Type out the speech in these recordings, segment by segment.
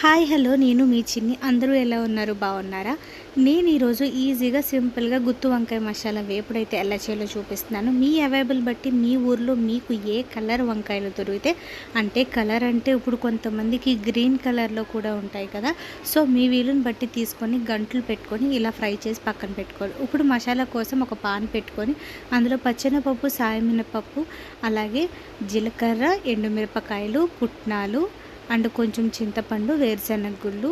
Hi hello నేను మీ చిన్ని. అందరూ ఎలా ఉన్నారు? బాగున్నారా? నేను ఈరోజు ఈజీగా సింపుల్గా గుత్తు వంకాయ మసాలా వేపుడైతే ఎలా చేయాలో చూపిస్తున్నాను. మీ అవైలబుల్ బట్టి మీ ఊర్లో మీకు ఏ కలర్ వంకాయలు దొరికితే అంటే కలర్ అంటే ఇప్పుడు కొంతమందికి గ్రీన్ కలర్లో కూడా ఉంటాయి కదా. సో మీ వీలుని బట్టి తీసుకొని గంటలు పెట్టుకొని ఇలా ఫ్రై చేసి పక్కన పెట్టుకోవాలి. ఇప్పుడు మసాలా కోసం ఒక పాన్ పెట్టుకొని అందులో పచ్చెనపప్పు సాయమినపప్పు అలాగే జీలకర్ర ఎండుమిరపకాయలు పుట్నాలు అండ్ కొంచెం చింతపండు వేరుశనగ గుళ్ళు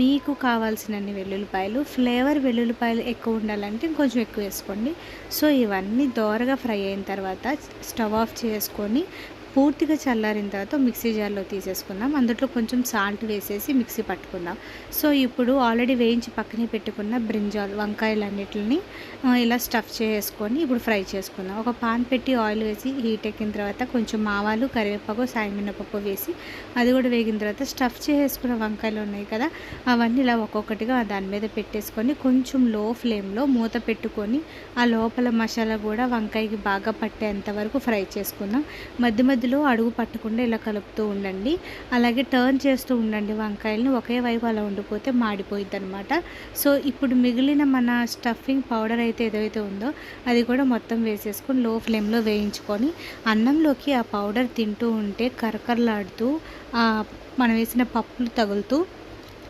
మీకు కావాల్సినన్ని వెల్లుల్లిపాయలు ఫ్లేవర్ వెల్లుల్లిపాయలు ఎక్కువ ఉండాలంటే కొంచెం ఎక్కువ వేసుకోండి. సో ఇవన్నీ దోరగా ఫ్రై అయిన తర్వాత స్టవ్ ఆఫ్ చేసుకొని పూర్తిగా చల్లారిన తర్వాత మిక్సీ జార్లో తీసేసుకుందాం. అందులో కొంచెం సాల్ట్ వేసేసి మిక్సీ పట్టుకుందాం. సో ఇప్పుడు ఆల్రెడీ వేయించి పక్కనే పెట్టుకున్న బ్రింజాల్ వంకాయలన్నిటిని అన్నిటిని ఇలా స్టఫ్ చేసుకొని ఇప్పుడు ఫ్రై చేసుకుందాం. ఒక పాన్ పెట్టి ఆయిల్ వేసి హీట్ ఎక్కిన తర్వాత కొంచెం ఆవాలు కరివేపాకు సాయమినపప్పు వేసి అది కూడా వేగిన తర్వాత స్టఫ్ చేసుకున్న వంకాయలు ఉన్నాయి కదా అవన్నీ ఇలా ఒక్కొక్కటిగా దాని మీద పెట్టేసుకొని కొంచెం లో ఫ్లేమ్లో మూత పెట్టుకొని ఆ లోపల మసాలా కూడా వంకాయకి బాగా పట్టేంత వరకు ఫ్రై చేసుకుందాం. మధ్య మధ్య మధ్యలో అడుగు పట్టకుండా ఇలా కలుపుతూ ఉండండి. అలాగే టర్న్ చేస్తూ ఉండండి వంకాయలని. ఒకే వైపు అలా ఉండిపోతే మాడిపోయిద్ది అనమాట సో ఇప్పుడు మిగిలిన మన స్టఫింగ్ పౌడర్ అయితే ఏదైతే ఉందో అది కూడా మొత్తం వేసేసుకొని లో ఫ్లేమ్లో వేయించుకొని అన్నంలోకి ఆ పౌడర్ తింటూ ఉంటే కరకరలాడుతూ మనం వేసిన పప్పులు తగులుతూ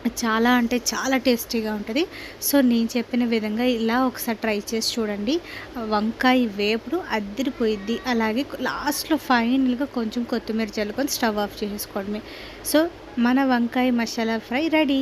చాలా అంటే చాలా టేస్టీగా ఉంటుంది. సో నేను చెప్పిన విధంగా ఇలా ఒకసారి ట్రై చేసి చూడండి. వంకాయ వేపుడు అద్దరిపోయిద్ది అలాగే లాస్ట్లో ఫైనల్గా కొంచెం కొత్తిమీర చల్లుకొని స్టవ్ ఆఫ్ చేసుకోవడమే సో మన వంకాయ మసాలా ఫ్రై రెడీ.